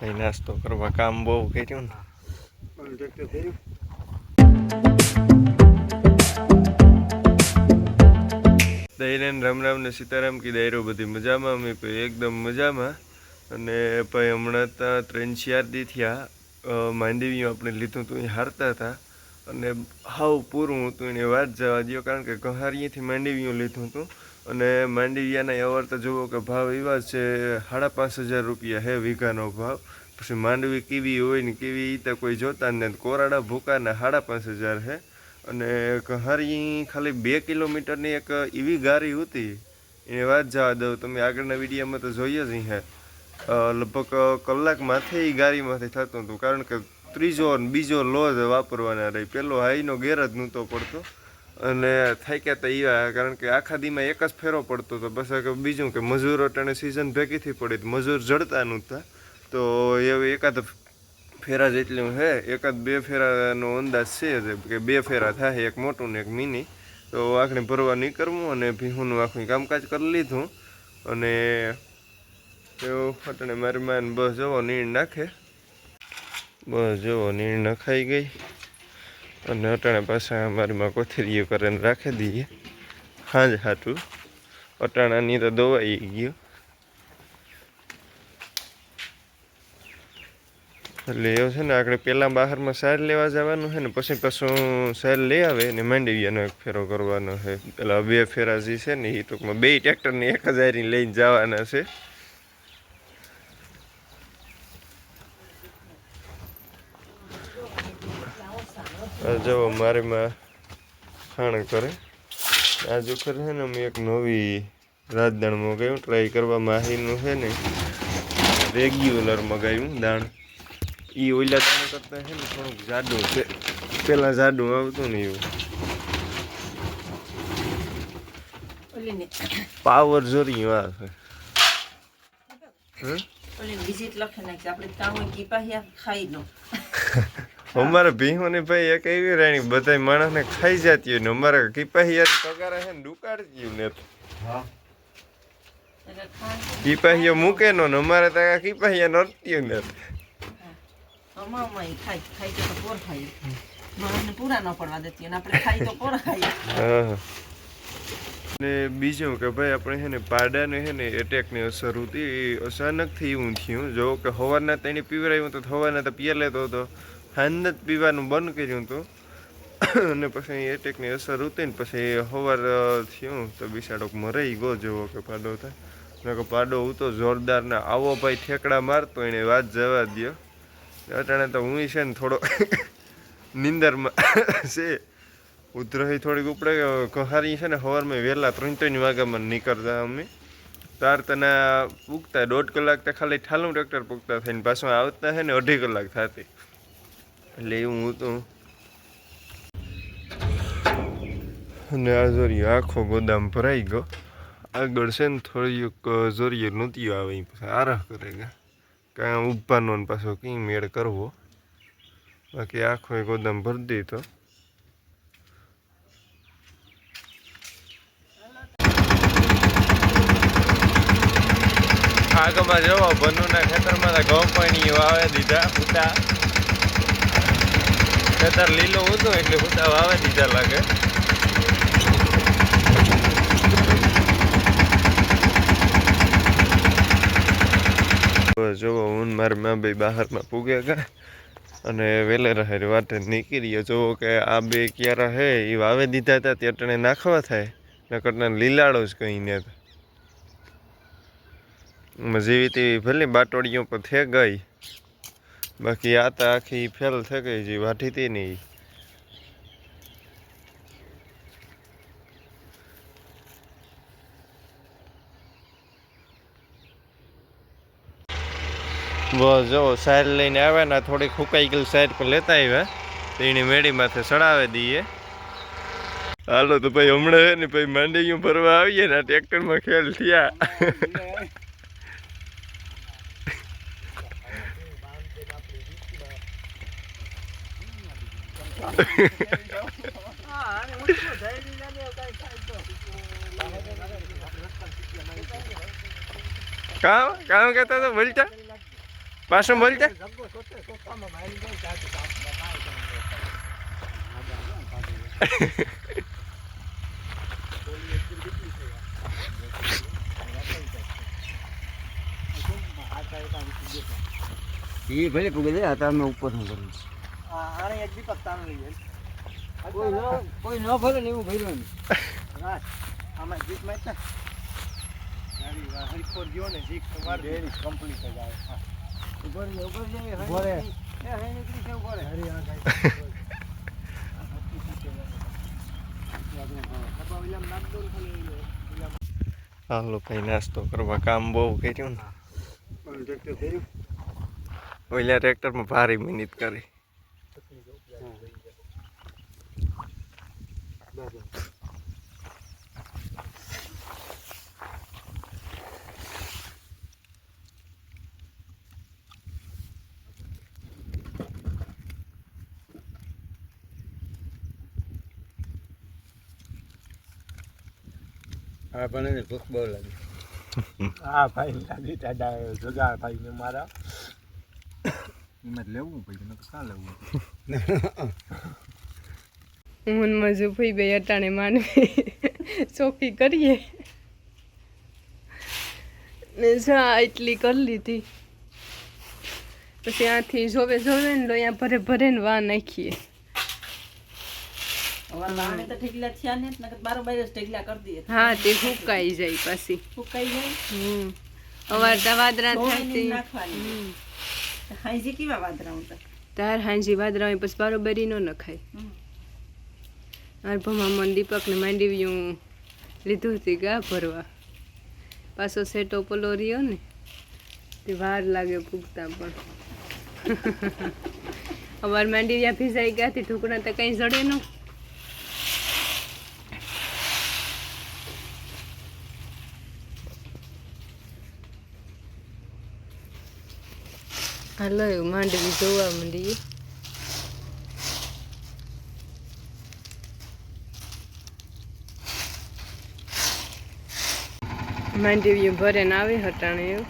ભાઈ નાસ્તો કરવા કામ બહુ કર્યું ને. દૈરેન રામ રામ ને સીતારામ કી દાયરો બધી મજામાં, અમે એકદમ મજામાં. અને ભાઈ હમણાં ત્યાં ત્રણ, ચાર દી થયા માંડવીયું આપણે લીધું હતું એ હારતા હતા. અને હાવ પૂરું હતું એને વાત જવા દો કારણ કે ગહારીએથી માંડવીયું લીધું હતું. અને માંડવિયાના અવાર તો જુઓ કે ભાવ એવા છે, સાડા પાંચ હજાર રૂપિયા હે વીઘાનો ભાવ. પછી માંડવી કેવી હોય ને કેવી એ તો કોઈ જોતા નથી. કોરાડા ભૂકાના સાડા પાંચ હજાર હે અને કહારી ખાલી બે કિલોમીટરની એક એવી ગારી હતી. એની વાત જવા દઉં, તમે આગળના વિડીયોમાં તો જોઈએ જ હે લગભગ કલાક માથે એ ગાડીમાંથી થતું હતું. કારણ કે ત્રીજો ને બીજો લોજ વાપરવાના રહી. પેલો હાઈનો ગેર જ નહોતો પડતો. અને થાક્યા તા એવા કારણ કે આખા દીમાં એક જ ફેરો પડતો હતો. બસ કે બીજું કે મજૂરો ટાણે સિઝન ભેગીથી પડી. મજૂર જડતા નહોતા. તો એ એકાદ ફેરા જેટલું હે, એકાદ બે ફેરાનો અંદાજ છે કે બે ફેરા થાય, એક મોટું ને એક મિની. તો આખરે ભરવા નીકળવું અને ભીહુંનું આખું કામકાજ કરી લીધું. અને એવું અટણે મારી માન બસ જવો નીણ નાખે. બસ જવો નીણ નખાઈ ગઈ. અને અટાણે પાછા અમારીમાં કરીને રાખી દઈએ. હાંજ હાટું. અટાણાની તો દોવાઈ ગયો. એટલે એવું છે ને આપણે પહેલાં બહારમાં સાર લેવા જવાનું છે ને, પછી પાછું સાર લઈ આવે ને માંડવીયાનો એક ફેરો કરવાનો છે. પેલા બે ફેરા જે છે ને એ ટૂંકમાં બે ટ્રેક્ટરને એક હજારની લઈને જવાના છે. જો મારી માં ખાણ કરે. આ જોખર છે ને મેં એક નવી રાજદાણ મગાવ્યું ટ્રાય કરવા માહીનું છે ને રેગ્યુલર મગાવ્યું દાણ. એ ઓલા દાણ કરતા છે ને થોડુંક જાડું છે. પેલા જાડું આવતું ને એવું. પાવર જોરી આ છે. વિઝિટ લખી નાખી. આપણે તાવ કીપાહિયા ખાઈ લો. અમારે ભીહોની ભાઈ એક એવી રાણી બધા માણસને ખાઈ જતી હોય ને અમારે યાર પગાર હે ને દુકાળતી ને હા. એટલે મૂકે નો ને અમારે તો આ કીપાહિયા નડતી ને. ન પડવા દેતી અને આપણે ખાઈ તો પોર ખાઈએ. હા. ને બીજું કે ભાઈ આપણે છે ને પાડાને છે ને એટેકની અસર હતી એ અચાનકથી એવું થયું. જો કે હવારના તેની પીવરાયું તો હવારના તો પીએ લેતો હતો. જ પીવાનું બંધ કર્યું હતું. અને પછી એટેકની અસર હતી ને પછી હવાર થયું તો બિસાડોક મરાઈ ગયો જેવો કે પાડો થાય. મેં કે પાડો હું તો જોરદાર ને આવો ભાઈ ઠેકડા મારતો એને વાત જવા દ્યો. અટાણે તો હું છે ને થોડો નિંદરમાં છે. ઉધરહી થોડીક ઉપડે કહારી છે ને સવારમાં વહેલા ત્રણ ત્રણ વાગ્યામાં નીકળતા અમે. તાર તને પૂગતા દોઢ કલાક તો ખાલી ઠાલું ટ્રેક્ટર પૂગતા થઈને પાછું આવતા છે ને અઢી કલાક થતી. એટલે એવું હતું અને આ જોરી આખો ગોદામ ભરાઈ ગયો આગળ છે ને થોડીક જોરીએ નોતીઓ આવે આરાહ કરે ગયા કાં ઊભાનો ને પાછો કઈ મેળ કરવો બાકી આખો એ ગોદામ ભરી દીધો આગમાં જવો બનુના ખેતરમાં તો ઘઉં પાણી વાવે દીધા હુતા ખેતર લીલો હતો એટલે હુતા વાવે દીધા લાગે. જોવો, હું ને મારા મા ભાઈ બહારમાં પૂગ્યા ગયા અને વેલે રહે, વાટે નીકળીએ. જોવો કે આ બે ક્યારે હે એ વાવે દીધા હતા તે અટણે નાખવા થાય. નકરના લીલાડો જ કહીને જેવી તેવી ભલે બાટોડીઓ પર થઈ ગઈ. બાકી આ તો આખી ફેલ થઈ ગઈ છે, વાઢી હતી નહીં. બસ જો, સાઈડ લઈને આવ્યા ને થોડીક ફૂકાઈ ગયેલી સાઈડ પર લેતા આવ્યા. તો એની મેળી માથે ચડાવી દઈએ. હાલો તો ભાઈ હમણાં ને, ભાઈ માંડવીઓ ભરવા આવીએ ને ટ્રેક્ટરમાં ખેલ થયા. કામ કામ કહેતા તો બોલતા? પાછું બોલતા? એ ભલે પૂગે હતા અમે ઉપર શું કરું આણે એક દીપક તાણ લઈ કોઈ ન કોઈ ન ભરે ને એવું ભર્યું નહીં આમાં જીતમાં ગયો ને જીત તમારે ડેરી કમ્પ્લીટ જ આવે. હા. ઉપર જાય ઉપર જાય ઊભો એ હઈ નીકળી છે ઉપર હરી આ હાલો ભાઈ નાસ્તો કરવા કામ બહુ કર્યું ને. ઓલા ટ્રેક્ટરમાં ભારે મહેનત કરી. હા પણ એને ભૂખ બહુ લાગી. હા ભાઈ લાગી દાદા જગા ભાઈ ને મારા. એમાં લેવું પછી નકર કાં લેવું હું મજુફઈ બે અટાણે માનવી. ચોખ્ખી કરીએ. ને જા એટલી કરી લીધી. પછી ત્યાંથી જોવે જોવે ને અહીંયા ભરે ભરે ને વા નાખીએ. હા તે જાય પાછી. ફૂંકાઈ જાય? હમ. અવાર વાદરા થાય કેવા વાદરા તાર હાંજી વાદરા પછી બારોબારી નો નખાય. હમ. અર્ભમાં મન દીપકને માંડવ્યું લીધું હતી ગા ભરવા. પાછો સેટો પલો રહ્યો ને, તે વાર લાગે પૂગતા પણ. અમાર માંડવ્યા ભીસાઈ ગયા હતી, ઢોકળા તો કંઈ જડે ન. હાલો માંડવી જોવા માંડીએ. માંડવ્યું ભરે ને આવે હટાણે એવું.